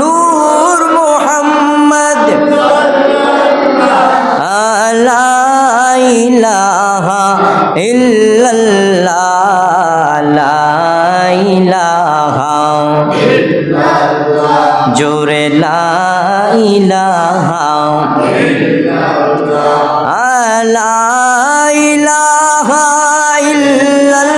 নূর মোহাম্মদ। আলাইলাহা ইল্লাল্লাহ জোরে লাইলাহা আলাইলাহা ইল্লাল্লাহ।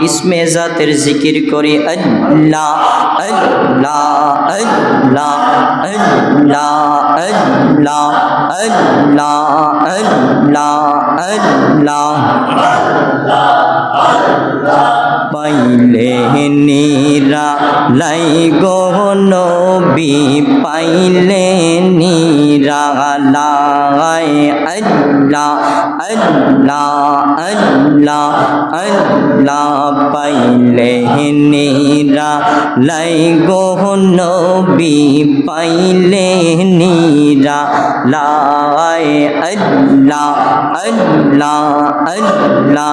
ইসমে জাতের জিকির করি, আল্লাহ লাই গো নবী পাইলে নিরা লাই আল্লাহ আল্লাহ আল্লাহ আল্লাহ পাইলে নিরা লাই গো নবী, পাইলে নিরা লাই, আল্লাহ আল্লাহ আল্লাহ।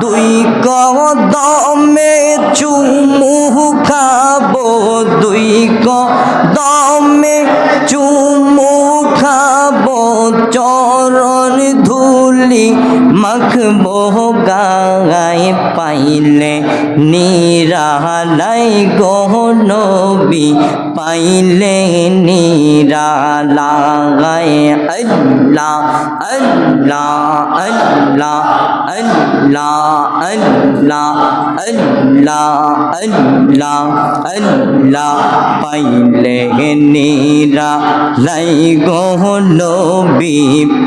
দুই কদমে চুমু খাব, দুই কদমে চুমু খাব, চরণ ধুলি মাখবো গায়ে পাইলে নিরালাই গহনবি পাইলে নিরালাই আল্লাহ আল্লাহ আল্লাহ আল্লাহ আল্লাহ আল্লাহ আল্লাহ আল্লাহ পাইলে নিরা লাই গহনবি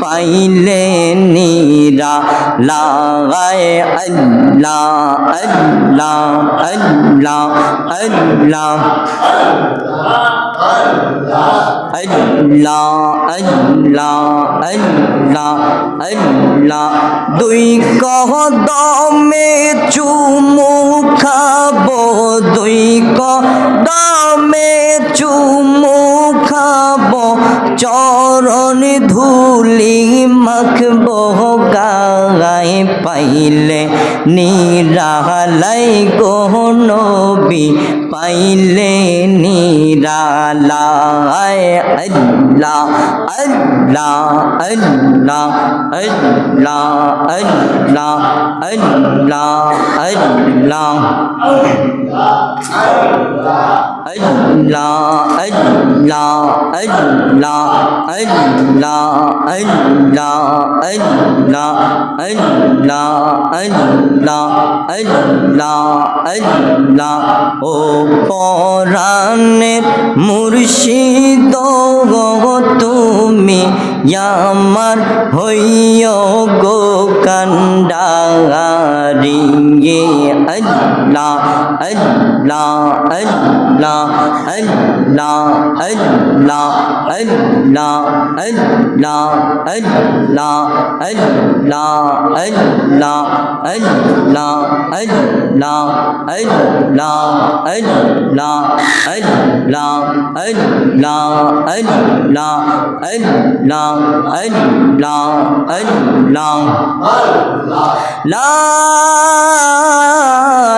পাইলে নিরা লাগায় আল্লাহ আল্লাহ আল্লাহ আল্লাহ আল্লাহ আল্লাহ আল্লাহ আল্লাহ দুই কদমে চুমু খাব দুই কদমে চুমু খাব চরণ ধুলি মাখবো গায়ে পাইলে নিরালাই গো নবী, পাইলে নিরালাই আল্লাহ আল্লাহ আল্লাহ আল্লাহ আল্লাহ আল্লাহ আল্লাহ। পরাণের মুর্শিদ তুমি আমার হইয় গো কান্ডারি। আল্লাহ আল্লাহ আল্লাহ আল্লাহ আল্লাহ আল্লাহ আল্লাহ আল্লাহ আল্লাহ আল্লাহ আল্লাহ আল্লাহ আল্লাহ আল্লাহ আল্লাহ আল্লাহ আল্লাহ আল্লাহ আল্লাহ আল্লাহ লা